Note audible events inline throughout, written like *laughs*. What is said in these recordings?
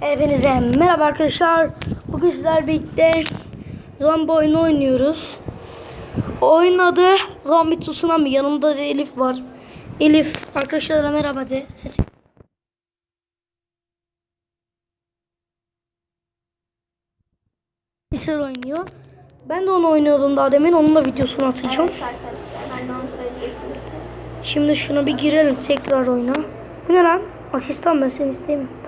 Hepinize merhaba arkadaşlar. Bugün sizler birlikte zombi oyunu oynuyoruz. Oyun adı Zombi Tsunami. Yanımda da Elif var. Elif arkadaşlara merhaba de. Sesi. Isır oynuyor. Ben de onu oynuyordum daha demin. Onun da videosunu atacağım. Evet arkadaşlar ben de onu söyleyecektim işte. Şimdi şuna bir girelim tekrar oyuna. Bu ne lan? Asistan ben seni istemiyorum.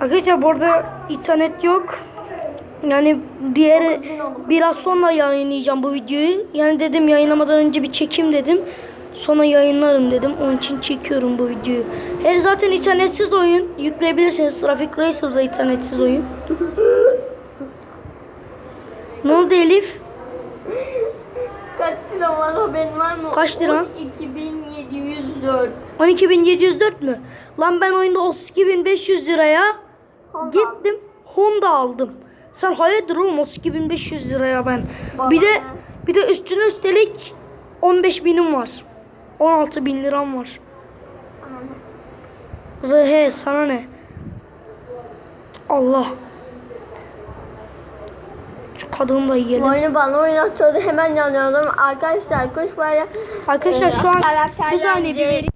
Arkadaşlar burada internet yok. Yani diğer biraz sonra yayınlayacağım bu videoyu. Yani dedim yayınlamadan önce bir çekeyim dedim. Sonra yayınlarım dedim. Onun için çekiyorum bu videoyu. Her zaten internetsiz oyun. Yükleyebilirsiniz. Traffic Racer da internetsiz oyun. ne oldu Elif? Kaç lira var haberin var mı? Kaç lira? 2704. 12.704 mü? Lan ben oyunda 32.500 liraya Honda. gittim Honda aldım. Sen hayırdır oğlum 32.500 liraya ben. Baba bir de be. bir de üstüne üstelik 15 binim var. 16 bin liram var. He sana ne? Allah. Şu kadını da Bu yiyelim. oyunu bana oynatıyordu hemen yanıyordum. Arkadaşlar kuş böyle Arkadaşlar şu an bir saniye bir vereyim.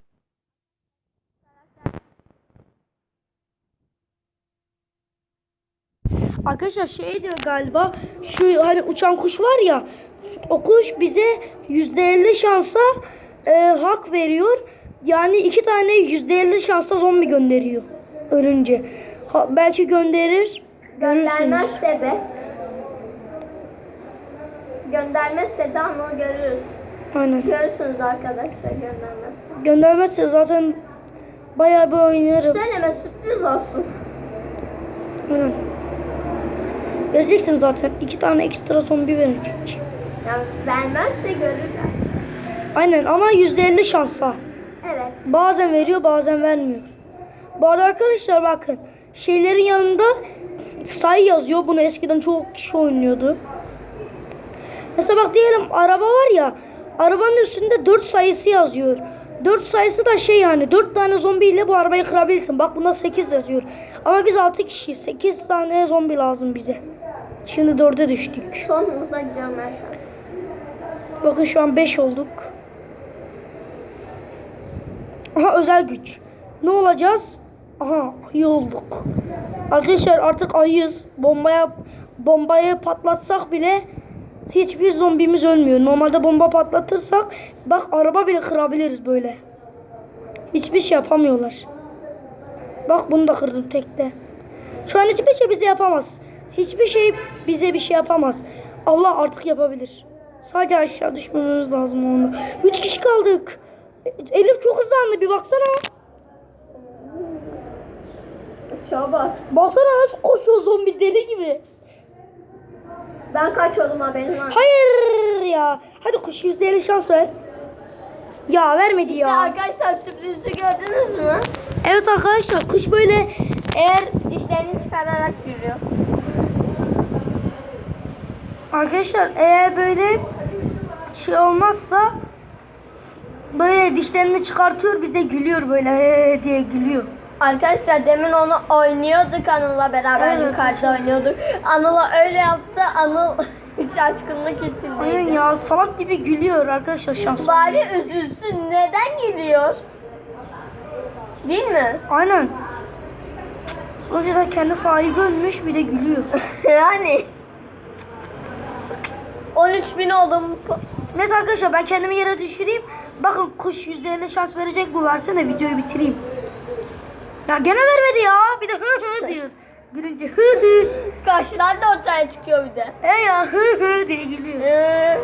Arkadaşlar şey diyor galiba şu hani uçan kuş var ya o kuş bize %50 şansa e, hak veriyor. Yani iki tane %50 şansa zombi gönderiyor ölünce. Ha, belki gönderir. Görürsünüz. göndermezse de göndermezse de onu görürüz. Aynen. Görürsünüz arkadaşlar göndermezse. Göndermezse zaten bayağı bir oynarım. Söyleme sürpriz olsun. Aynen. Vereceksin zaten. iki tane ekstra zombi verecek. Yani vermezse görürler. Aynen ama %50 şansla. Evet. Bazen veriyor bazen vermiyor. Bu arada arkadaşlar bakın. Şeylerin yanında sayı yazıyor. Bunu eskiden çok kişi oynuyordu. Mesela bak diyelim araba var ya. Arabanın üstünde 4 sayısı yazıyor. 4 sayısı da şey yani 4 tane zombiyle bu arabayı kırabilirsin. Bak bunda 8 yazıyor. Ama biz 6 kişiyiz. 8 tane zombi lazım bize. Şimdi 4'e düştük. Son hızla gidiyorum ben şu an. Bakın şu an 5 olduk. Aha özel güç. Ne olacağız? Aha iyi olduk. Arkadaşlar artık ayız. Bombaya bombayı patlatsak bile hiçbir zombimiz ölmüyor. Normalde bomba patlatırsak bak araba bile kırabiliriz böyle. Hiçbir şey yapamıyorlar. Bak bunu da kırdım tekte. Şu an hiçbir şey bize yapamaz. Hiçbir şey bize bir şey yapamaz. Allah artık yapabilir. Sadece aşağı düşmememiz lazım onu. Üç kişi kaldık. Elif çok hızlandı bir baksana. Uçağa bak. Baksana nasıl koşuyor zombi deli gibi. Ben kaç oldum haberin var. Hayır ya. Hadi kuş yüzde elli şans ver. Ya vermedi İşte ya. arkadaşlar sürprizi gördünüz mü? Evet arkadaşlar kuş böyle eğer Dişlerini çıkararak yürüyor. Arkadaşlar eğer böyle şey olmazsa böyle dişlerini çıkartıyor bize gülüyor böyle "Ee" diye gülüyor. Arkadaşlar demin onu oynuyorduk Anıl'la beraber Evet. yukarıda oynuyorduk. Anıl'a öyle yaptı Anıl *laughs* şaşkınlık Aynen içindeydi. ya salak gibi gülüyor arkadaşlar şans. Bari üzülsün neden gülüyor? Değil mi? Aynen. Önceden kendi sahibi ölmüş bir de gülüyor. *laughs* yani. 13 bin oldum. Neyse arkadaşlar ben kendimi yere düşüreyim. Bakın kuş %50 şans verecek bu versene videoyu bitireyim. Ya gene vermedi ya. Bir de hı hı diyor. Gülünce hı hı. Kaşlar da ortaya çıkıyor bir de. E ya hı hı diye gülüyor. Ee,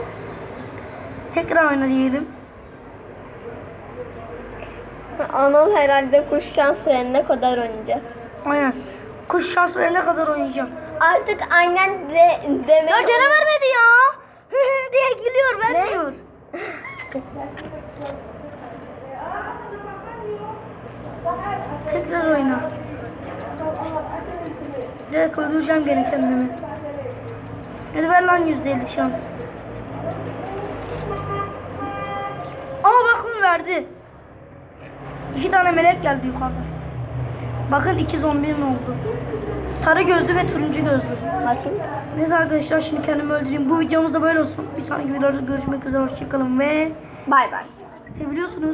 Tekrar oyna diyelim. Anıl herhalde kuş şans verene kadar oynayacak. Aynen. Kuş şans verene kadar oynayacağım. Artık aynen de, demek. Ya gene vermedi ya. *laughs* Diye gülüyor vermiyor. Tekrar oyna. Direkt öldüreceğim gene kendimi. Hadi ver lan %50 şans. Ama bakın verdi. İki tane melek geldi yukarıda. Bakın iki zombim oldu. Sarı gözlü ve turuncu gözlü. Bakayım. Neyse arkadaşlar şimdi kendimi öldüreyim. Bu videomuz da böyle olsun. Bir sonraki videoda görüşmek üzere. Hoşçakalın ve Bay bay. seviliyorsunuz.